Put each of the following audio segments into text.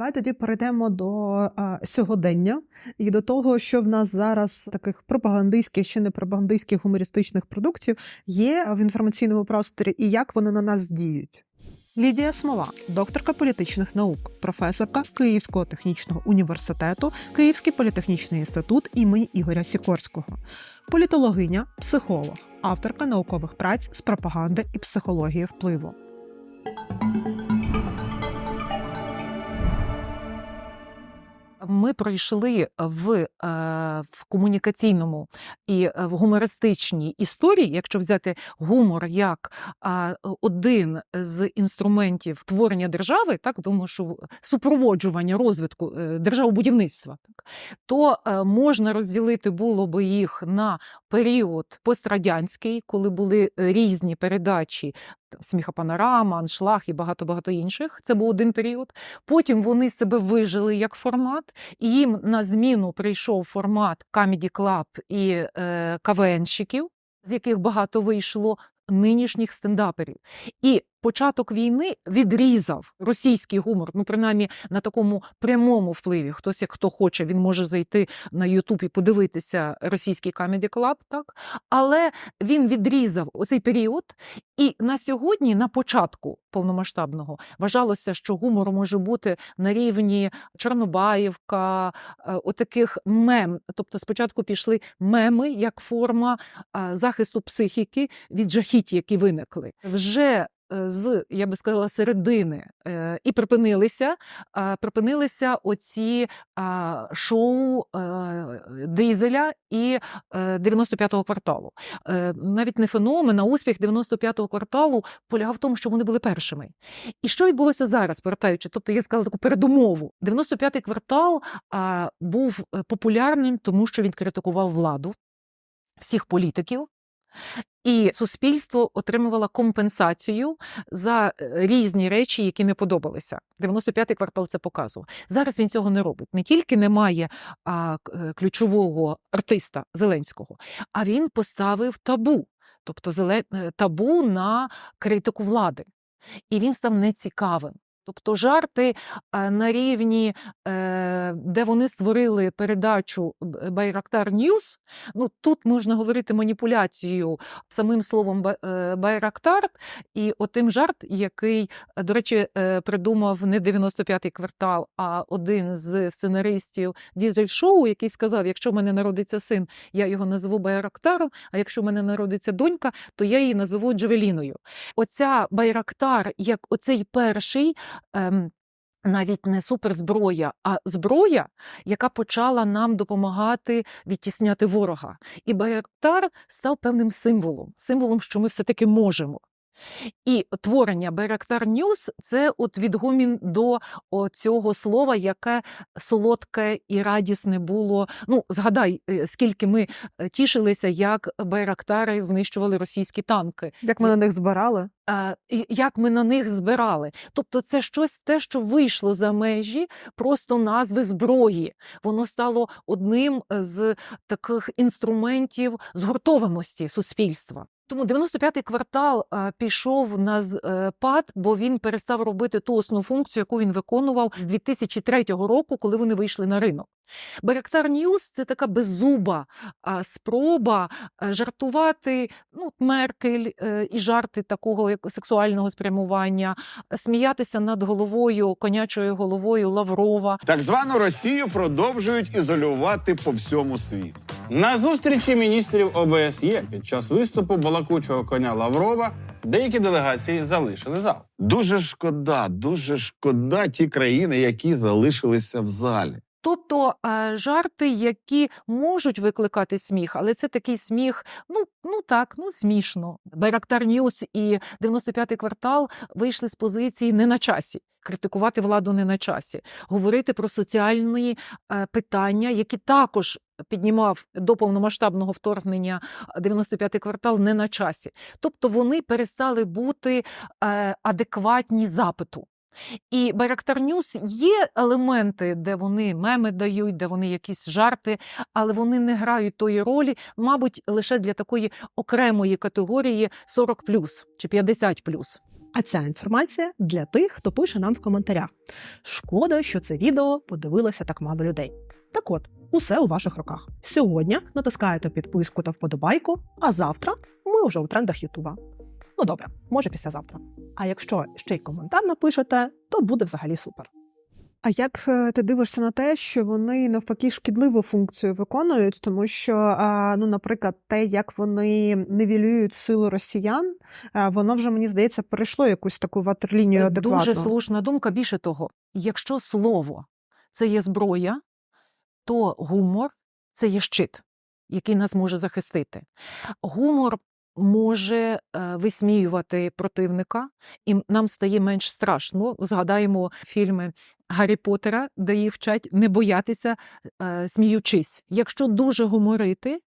Давай тоді перейдемо до а, сьогодення і до того, що в нас зараз таких пропагандистських чи не пропагандистських гумористичних продуктів є в інформаційному просторі, і як вони на нас діють. Лідія Смола, докторка політичних наук, професорка Київського технічного університету, Київський політехнічний інститут імені Ігоря Сікорського, політологиня, психолог, авторка наукових праць з пропаганди і психології впливу. Ми пройшли в, е, в комунікаційному і е, в гумористичній історії, якщо взяти гумор як один з інструментів творення держави, так тому що супроводжування розвитку е, державобудівництва, так, то можна розділити було би їх на період пострадянський, коли були різні передачі. Сміхопанорама, аншлаг і багато багато інших. Це був один період. Потім вони себе вижили як формат, і їм на зміну прийшов формат Comedy Club і е, КВНщиків, з яких багато вийшло нинішніх стендаперів. І початок війни відрізав російський гумор, ну принаймні на такому прямому впливі. Хтось, як хто хоче, він може зайти на Ютуб і подивитися російський Comedy Club, так але він відрізав оцей період. І на сьогодні, на початку повномасштабного, вважалося, що гумор може бути на рівні Чорнобаївка, е, отаких мем. Тобто, спочатку пішли меми як форма захисту психіки від жахіть, які виникли. Вже з, я би сказала, середини е, і припинилися, е, припинилися оці е, шоу е, Дизеля і е, 95-го кварталу. Е, навіть не феномен, а успіх 95-го кварталу полягав в тому, що вони були першими. І що відбулося зараз, повертаючи? Тобто я сказала таку передумову. 95-й квартал був е, популярним, тому що він критикував владу всіх політиків. І суспільство отримувало компенсацію за е, різні речі, які не подобалися. 95-й квартал це показував. Зараз він цього не робить. Не тільки немає а, е, ключового артиста Зеленського, а він поставив табу, тобто е, табу на критику влади. І він став нецікавим. Тобто жарти е, на рівні, е, де вони створили передачу Байрактар Ньюс. Ну тут можна говорити маніпуляцією самим словом е, Байрактар, і отим жарт, який, е, до речі, е, придумав не 95-й квартал, а один з сценаристів дізель-шоу, який сказав: якщо в мене народиться син, я його назву Байрактаром, а якщо в мене народиться донька, то я її назову Джавеліною. Оця Байрактар, як оцей перший. Ем, навіть не суперзброя, а зброя, яка почала нам допомагати відтісняти ворога. І Байрактар став певним символом, символом, що ми все-таки можемо. І творення Байрактар Ньюс це от відгомін до цього слова, яке солодке і радісне було. Ну, згадай, е, скільки ми е, тішилися, як Байрактари знищували російські танки. Як ми на них збирали? Як ми на них збирали. Тобто, це щось те, що вийшло за межі просто назви зброї. Воно стало одним з таких інструментів згуртованості суспільства. Тому 95-й квартал е, пішов на е, пад, бо він перестав робити ту основну функцію, яку він виконував з 2003 року, коли вони вийшли на ринок. Беректар Ньюс це така беззуба спроба е, жартувати ну, Меркель е, і жарти такого як сексуального спрямування, сміятися над головою, конячою головою Лаврова. Так звану Росію продовжують ізолювати по всьому світу. На зустрічі міністрів ОБСЄ під час виступу балакучого коня Лаврова деякі делегації залишили зал. Дуже шкода, дуже шкода ті країни, які залишилися в залі. Тобто е, жарти, які можуть викликати сміх, але це такий сміх, ну, ну так, ну смішно. Байрактар Ньюс і 95-й квартал вийшли з позиції не на часі. Критикувати владу не на часі, говорити про соціальні е, питання, які також піднімав до повномасштабного вторгнення 95-й квартал не на часі. Тобто вони перестали бути е, адекватні запиту. І Байрактар Ньюс є елементи, де вони меми дають, де вони якісь жарти, але вони не грають тої ролі, мабуть, лише для такої окремої категорії 40 чи 50 А ця інформація для тих, хто пише нам в коментарях. Шкода, що це відео подивилося так мало людей. Так от, усе у ваших руках. Сьогодні натискаєте підписку та вподобайку, а завтра ми вже у трендах Ютуба. Ну добре, може післязавтра. А якщо ще й коментар напишете, то буде взагалі супер. А як е, ти дивишся на те, що вони навпаки шкідливу функцію виконують, тому що, ну, наприклад, те, як вони нивелюють силу росіян, воно вже мені здається перейшло якусь таку ватерлінію адекватну. Дуже слушна думка. Більше того, якщо слово це є зброя, то гумор це є щит, який нас може захистити. Гумор може е, висміювати противника, і нам стає менш страшно. Згадаємо фільми Гаррі Поттера, де їх вчать не боятися, е, сміючись. Якщо дуже гуморити,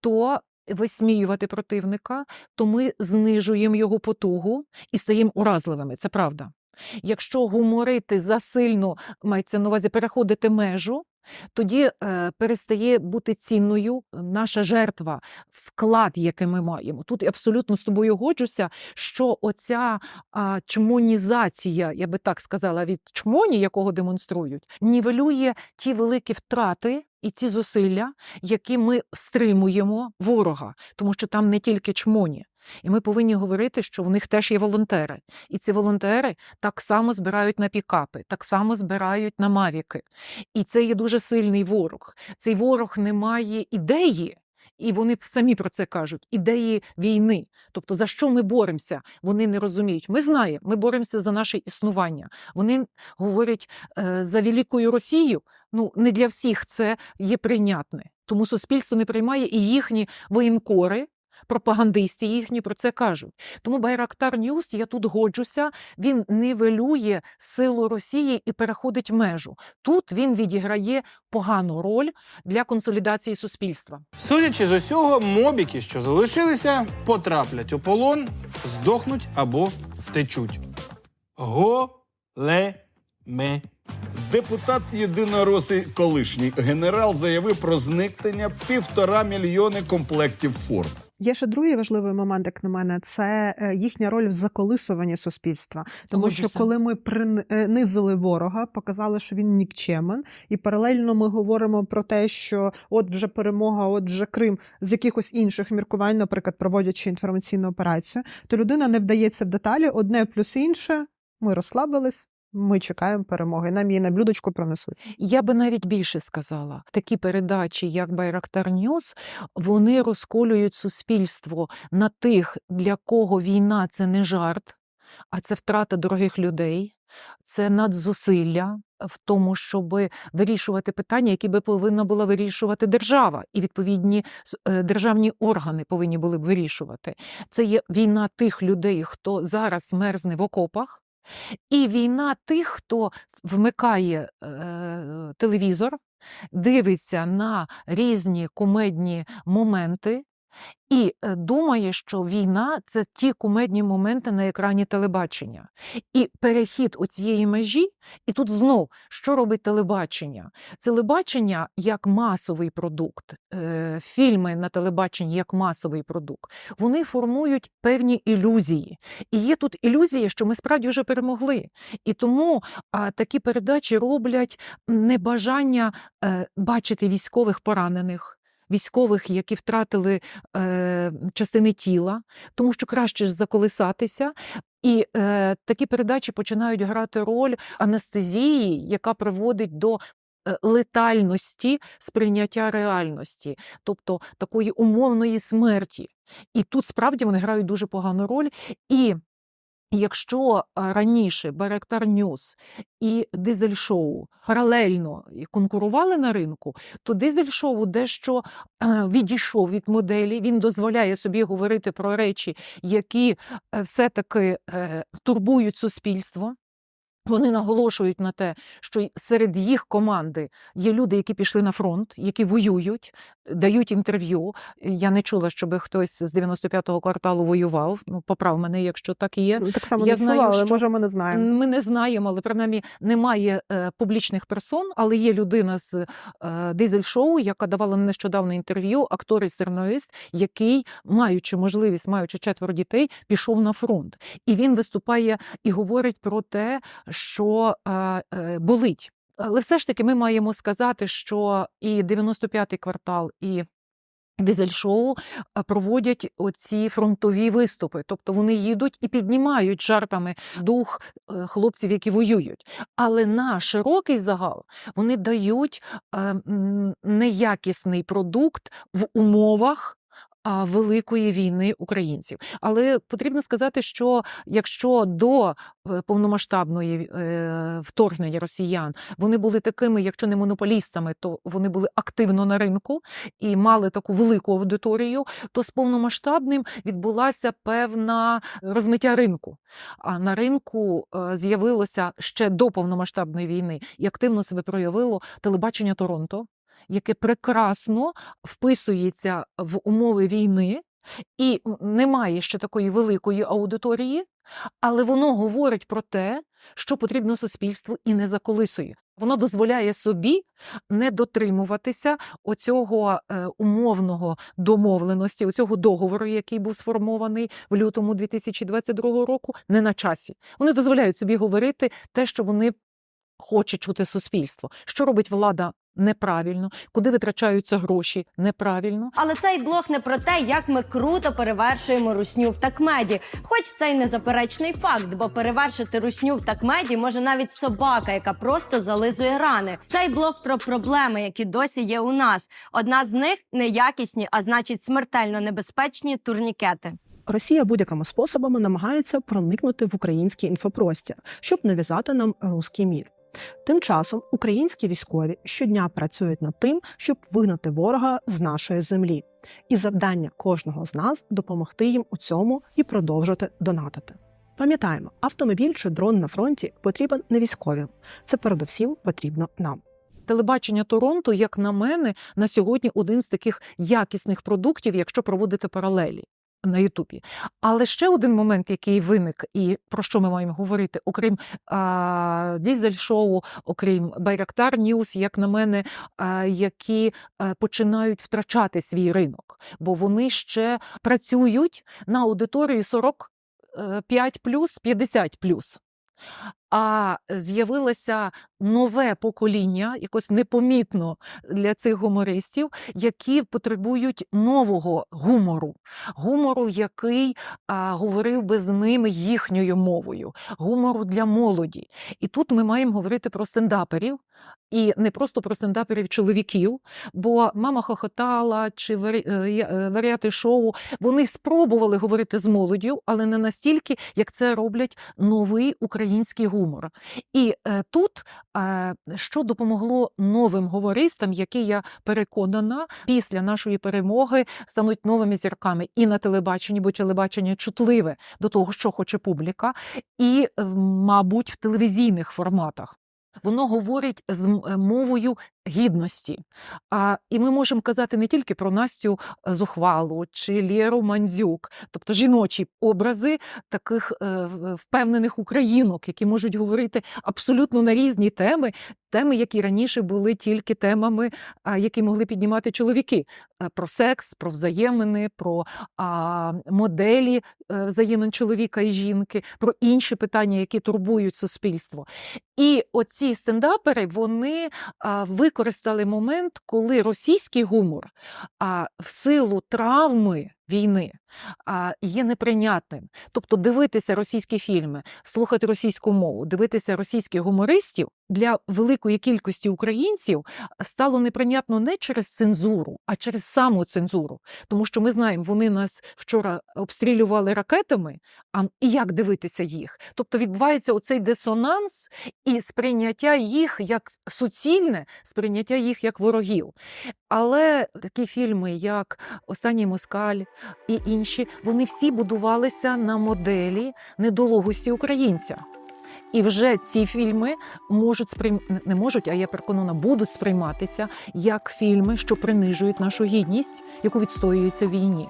то висміювати противника, то ми знижуємо його потугу і стаємо уразливими. Це правда. Якщо гуморити засильно, мається на увазі переходити межу, тоді е, перестає бути цінною наша жертва, вклад, який ми маємо. Тут абсолютно з тобою годжуся, що оця чмонізація, я би так сказала, від чмоні, якого демонструють, нівелює ті великі втрати і ті зусилля, які ми стримуємо ворога, тому що там не тільки чмоні. І ми повинні говорити, що в них теж є волонтери. І ці волонтери так само збирають на пікапи, так само збирають на мавіки. І це є дуже сильний ворог. Цей ворог не має ідеї. І вони самі про це кажуть: ідеї війни. Тобто, за що ми боремося? Вони не розуміють. Ми знаємо, ми боремося за наше існування. Вони говорять е, за великою Росію. Ну не для всіх це є прийнятне. Тому суспільство не приймає і їхні воєнкори. Пропагандисти їхні про це кажуть. Тому Байрактар Ньюс, я тут годжуся, він нивелює силу Росії і переходить межу. Тут він відіграє погану роль для консолідації суспільства. Судячи з усього, мобіки, що залишилися, потраплять у полон, здохнуть або втечуть. Големе. Депутат єдинороси колишній генерал заявив про зникнення півтора мільйони комплектів форм. Є ще другий важливий момент, як на мене, це е, їхня роль в заколисуванні суспільства. Тому що коли ми принизили ворога, показали, що він нікчемен, і паралельно ми говоримо про те, що от вже перемога, от вже Крим з якихось інших міркувань, наприклад, проводячи інформаційну операцію, то людина не вдається в деталі, одне плюс інше. Ми розслабились, ми чекаємо перемоги. Нам її на блюдочку пронесуть. Я би навіть більше сказала, такі передачі, як Байрактар Ньюс, вони розколюють суспільство на тих, для кого війна це не жарт, а це втрата дорогих людей, це надзусилля в тому, щоб вирішувати питання, які би повинна була вирішувати держава, і відповідні е, державні органи повинні були б вирішувати. Це є війна тих людей, хто зараз мерзне в окопах. І війна тих, хто вмикає е, телевізор, дивиться на різні кумедні моменти і е, думає, що війна це ті кумедні моменти на екрані телебачення. І перехід оцієї межі, і тут знов, що робить телебачення? Телебачення як масовий продукт, е, фільми на телебаченні як масовий продукт, вони формують певні ілюзії. І є тут ілюзія, що ми справді вже перемогли. І тому такі передачі роблять небажання е, бачити військових поранених. Військових, які втратили е, частини тіла, тому що краще ж заколисатися. І е, такі передачі починають грати роль анестезії, яка приводить до е, летальності сприйняття реальності, тобто такої умовної смерті. І тут справді вони грають дуже погану роль. І Якщо раніше Беректар Ньюс і Дизель Шоу паралельно конкурували на ринку, то Дизель Шоу дещо відійшов від моделі. Він дозволяє собі говорити про речі, які е, все-таки е, турбують суспільство. Вони наголошують на те, що серед їх команди є люди, які пішли на фронт, які воюють, дають інтерв'ю. Я не чула, щоб хтось з 95-го кварталу воював. Ну, поправ мене, якщо так і є. Ну, Так само Я не знаю, слова, але що- може ми не знаємо. Ми не знаємо, але принаймні немає е, публічних персон, але є людина з е, дизель-шоу, яка давала нещодавно інтерв'ю, актор і сценарист, який, маючи можливість, маючи четверо дітей, пішов на фронт. І він виступає і говорить про те, що е, е, болить. Але все ж таки ми маємо сказати, що і 95-й квартал, і Дизель-шоу проводять оці фронтові виступи, тобто вони їдуть і піднімають жартами дух е, хлопців, які воюють. Але на широкий загал вони дають е, неякісний продукт в умовах. Великої війни українців, але потрібно сказати, що якщо до е, повномасштабної е, вторгнення росіян вони були такими, якщо не монополістами, то вони були активно на ринку і мали таку велику аудиторію, то з повномасштабним відбулася певна розмиття ринку. А на ринку е, з'явилося ще до повномасштабної війни і активно себе проявило телебачення Торонто, яке прекрасно вписується в умови війни і не має ще такої великої аудиторії, але воно говорить про те, що потрібно суспільству і не заколисує. Воно дозволяє собі не дотримуватися оцього е, умовного домовленості, оцього договору, який був сформований в лютому 2022 року, не на часі. Вони дозволяють собі говорити те, що вони хоче чути суспільство. Що робить влада неправильно, куди витрачаються гроші неправильно. Але цей блог не про те, як ми круто перевершуємо русню в такмеді. Хоч це й незаперечний факт, бо перевершити русню в такмеді може навіть собака, яка просто зализує рани. Цей блог про проблеми, які досі є у нас. Одна з них неякісні, а значить смертельно небезпечні турнікети. Росія будь-якими способами намагається проникнути в український інфопростір, щоб нав'язати нам руський мір. Тим часом українські військові щодня працюють над тим, щоб вигнати ворога з нашої землі. І завдання кожного з нас допомогти їм у цьому і продовжити донатити. Пам'ятаємо, автомобіль чи дрон на фронті потрібен не військовим. Це передусім потрібно нам. Телебачення Торонто, як на мене, на сьогодні один з таких якісних продуктів, якщо проводити паралелі. На Ютубі. Але ще один момент, який виник, і про що ми маємо говорити, окрім а, дізель-шоу, окрім Байрактар Ньюс, як на мене, а, які а, починають втрачати свій ринок, бо вони ще працюють на аудиторії 45 плюс, 50 плюс. А з'явилося нове покоління, якось непомітно для цих гумористів, які потребують нового гумору, гумору, який а, говорив би з ними їхньою мовою, гумору для молоді. І тут ми маємо говорити про стендаперів, і не просто про стендаперів чоловіків, бо мама хохотала чи е, е, варіати шоу. Вони спробували говорити з молоддю, але не настільки, як це роблять новий український гумор. І е, тут е, що допомогло новим говористам, які я переконана, після нашої перемоги стануть новими зірками і на телебаченні, бо телебачення чутливе до того, що хоче публіка, і, мабуть, в телевізійних форматах. Воно говорить з мовою гідності. А, і ми можемо казати не тільки про Настю е, Зухвалу чи Лєру Мандзюк, тобто жіночі образи таких е, впевнених українок, які можуть говорити абсолютно на різні теми, теми, які раніше були тільки темами, які могли піднімати чоловіки. Е, Про секс, про взаємини, про а, моделі е, взаємин чоловіка і жінки, про інші питання, які турбують суспільство. І оці стендапери вони а, використали момент, коли російський гумор а, в силу травми війни а, є неприйнятним. Тобто дивитися російські фільми, слухати російську мову, дивитися російських гумористів для великої кількості українців стало неприйнятно не через цензуру, а через саму цензуру. Тому що ми знаємо, вони нас вчора обстрілювали ракетами. А і як дивитися їх? Тобто відбувається оцей дисонанс і сприйняття їх як суцільне, сприйняття їх як ворогів. Але такі фільми, як Останній москаль і інші, вони всі будувалися на моделі недолугості українця. І вже ці фільми можуть сприйм... не можуть, а я переконана, будуть сприйматися як фільми, що принижують нашу гідність, яку відстоюються в війні.